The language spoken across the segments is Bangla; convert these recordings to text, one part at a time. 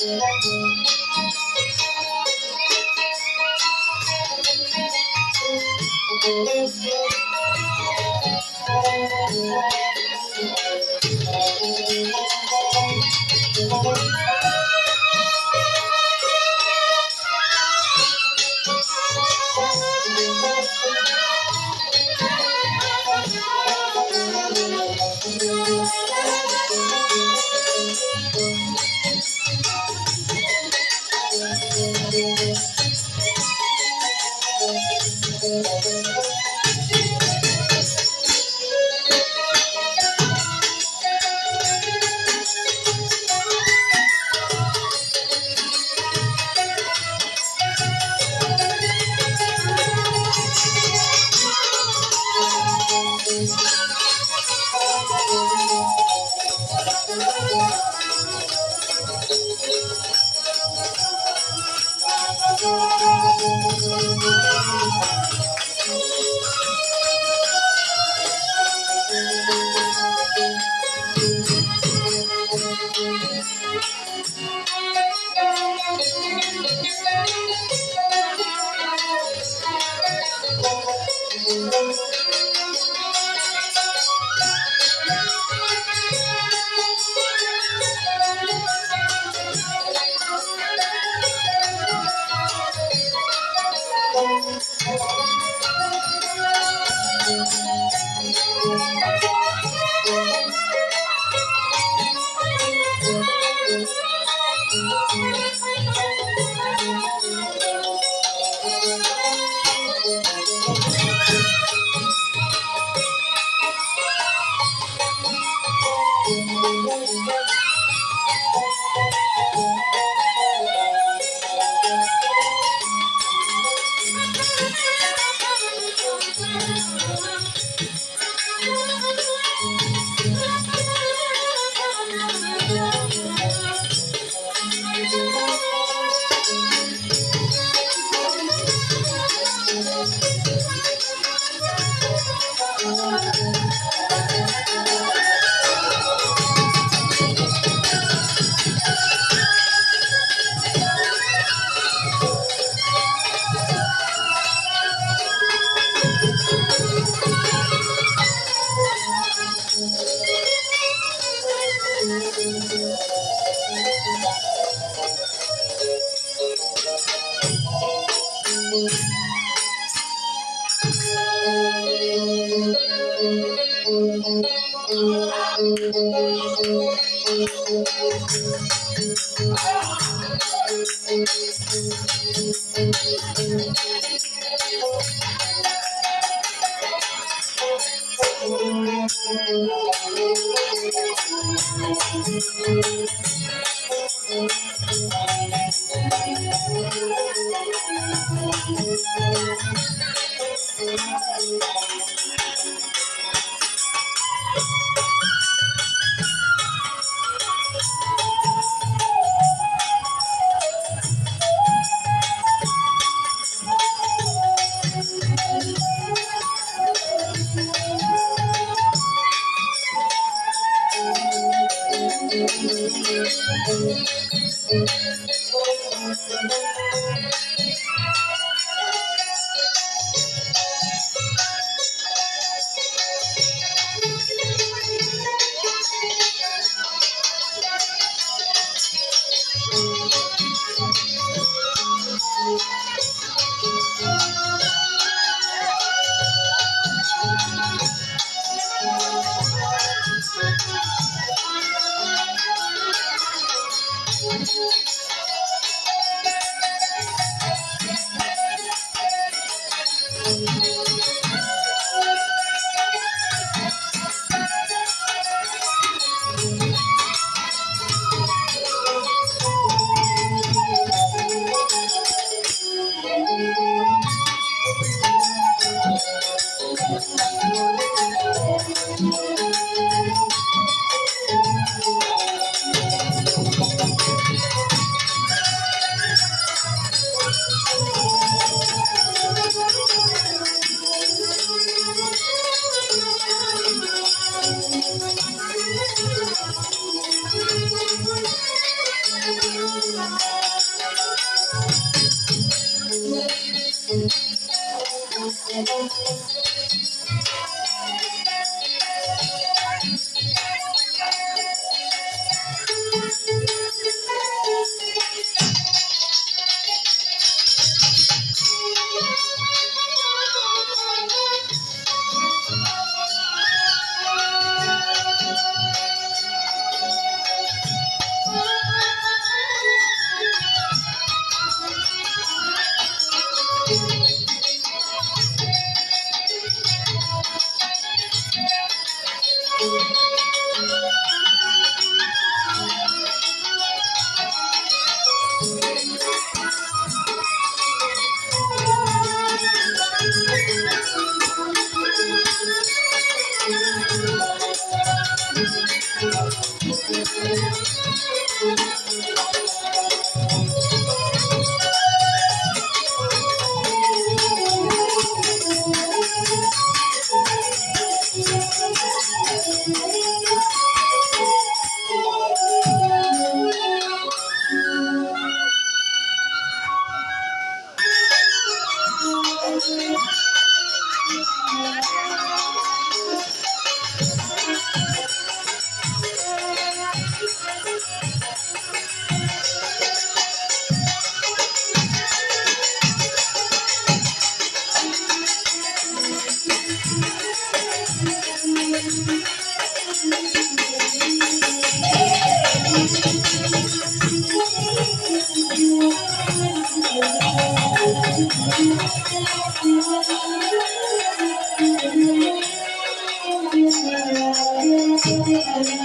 Thank you. Thank you.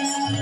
Hello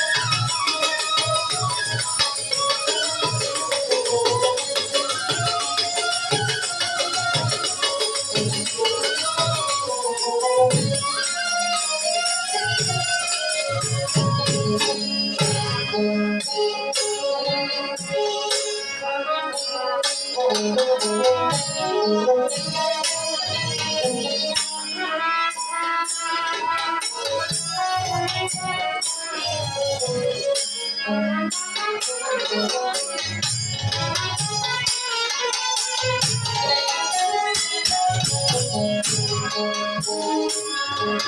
Thank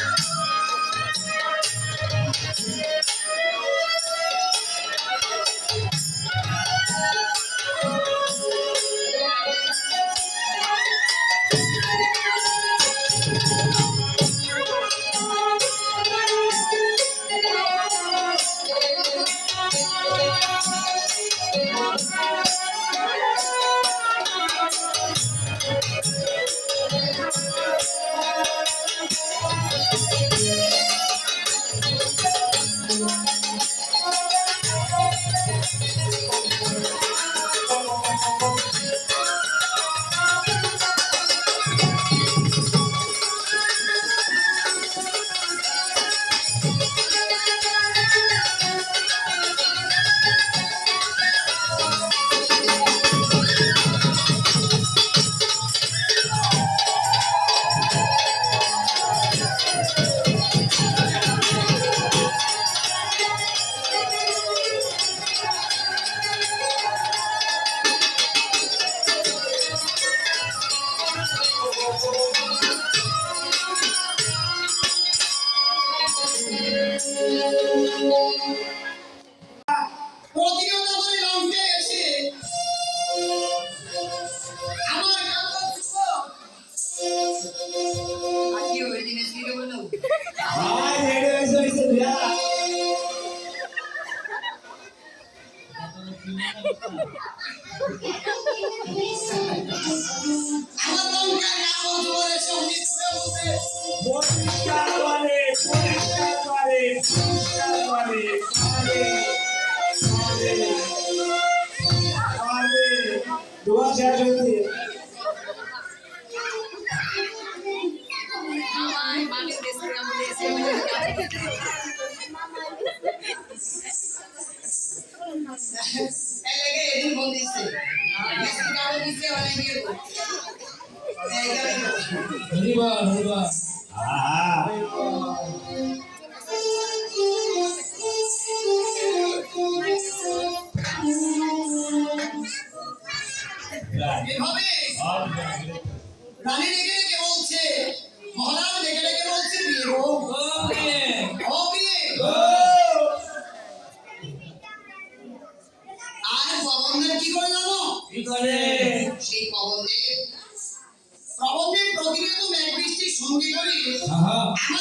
you.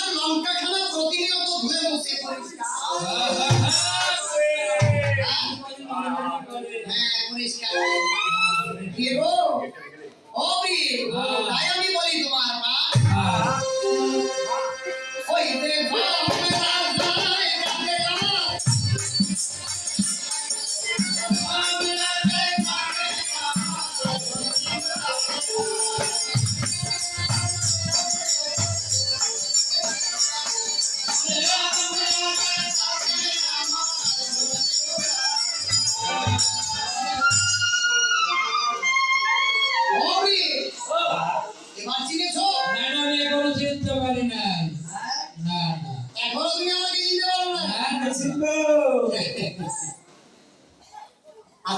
আমার লঙ্কাখানা প্রতিনিয়ত ধুয়ে মুছে হ্যাঁ পরিষ্কার।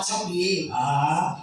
Sóc!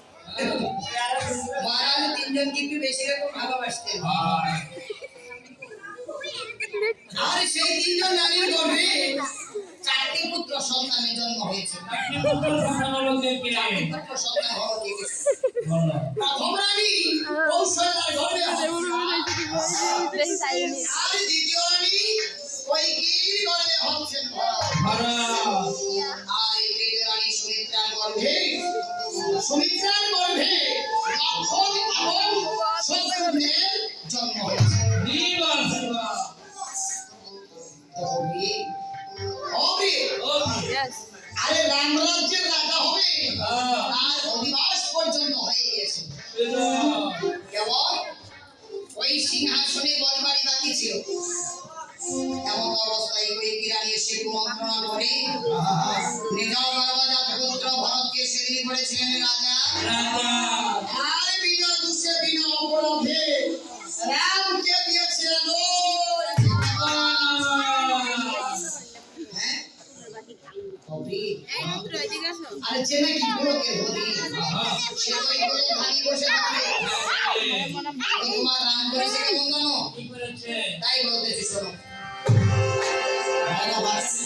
মহারাজ তিনজনকে একটু বেশি রকম ভালোবাসতেন। আর সেই তিনজন রানীর গর্ভে চারটি পুত্র সন্তানের জন্ম হয়েছে প্রথম রানী কৌশল্যার গর্ভে আর দ্বিতীয় রানী কৈকেয়ীর গর্ভে হচ্ছেন আর তৃতীয় রানী সুমিত্রার গর্ভে সুমিত্রার আরে চেনে কি গুলো হরি সে ওই গুলো ধানি বসে থাকে। তোমার রাম করেছে কেমন জানো তাই বলতেছি শোনো। ভালো বাসি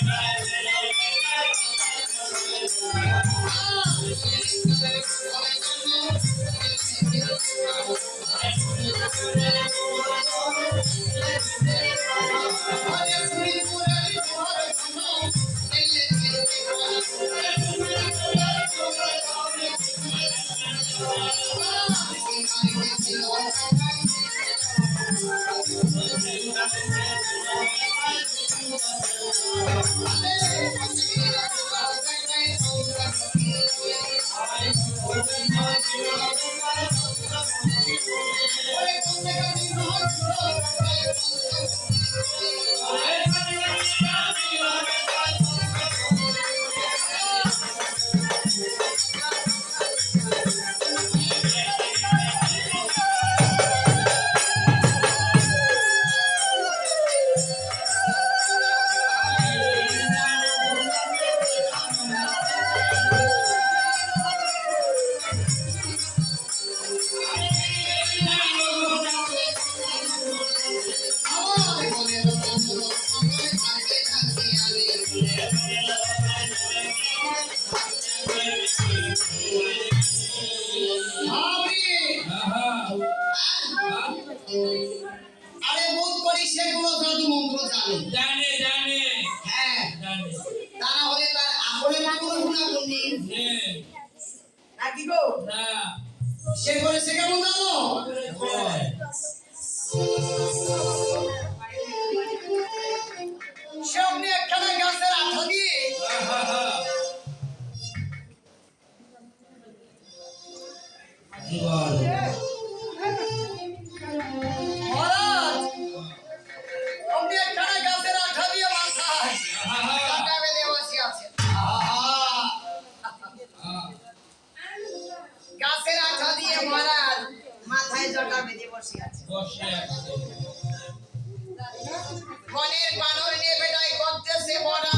গান নাও আরে বোধ করি সেগুলো জাদু মন্ত্র জানে। জানে জানে। হ্যাঁ। জানে। তারা হলে তার আমলের কোনো গুণাগুণ নেই নাকি গো? না। সে করে সে কেমন জানো? হয় একখানা গাছের আঠা দিয়ে আহা জীবন বনের বানর নিয়ে বেটাই করতেছে মহারাজ।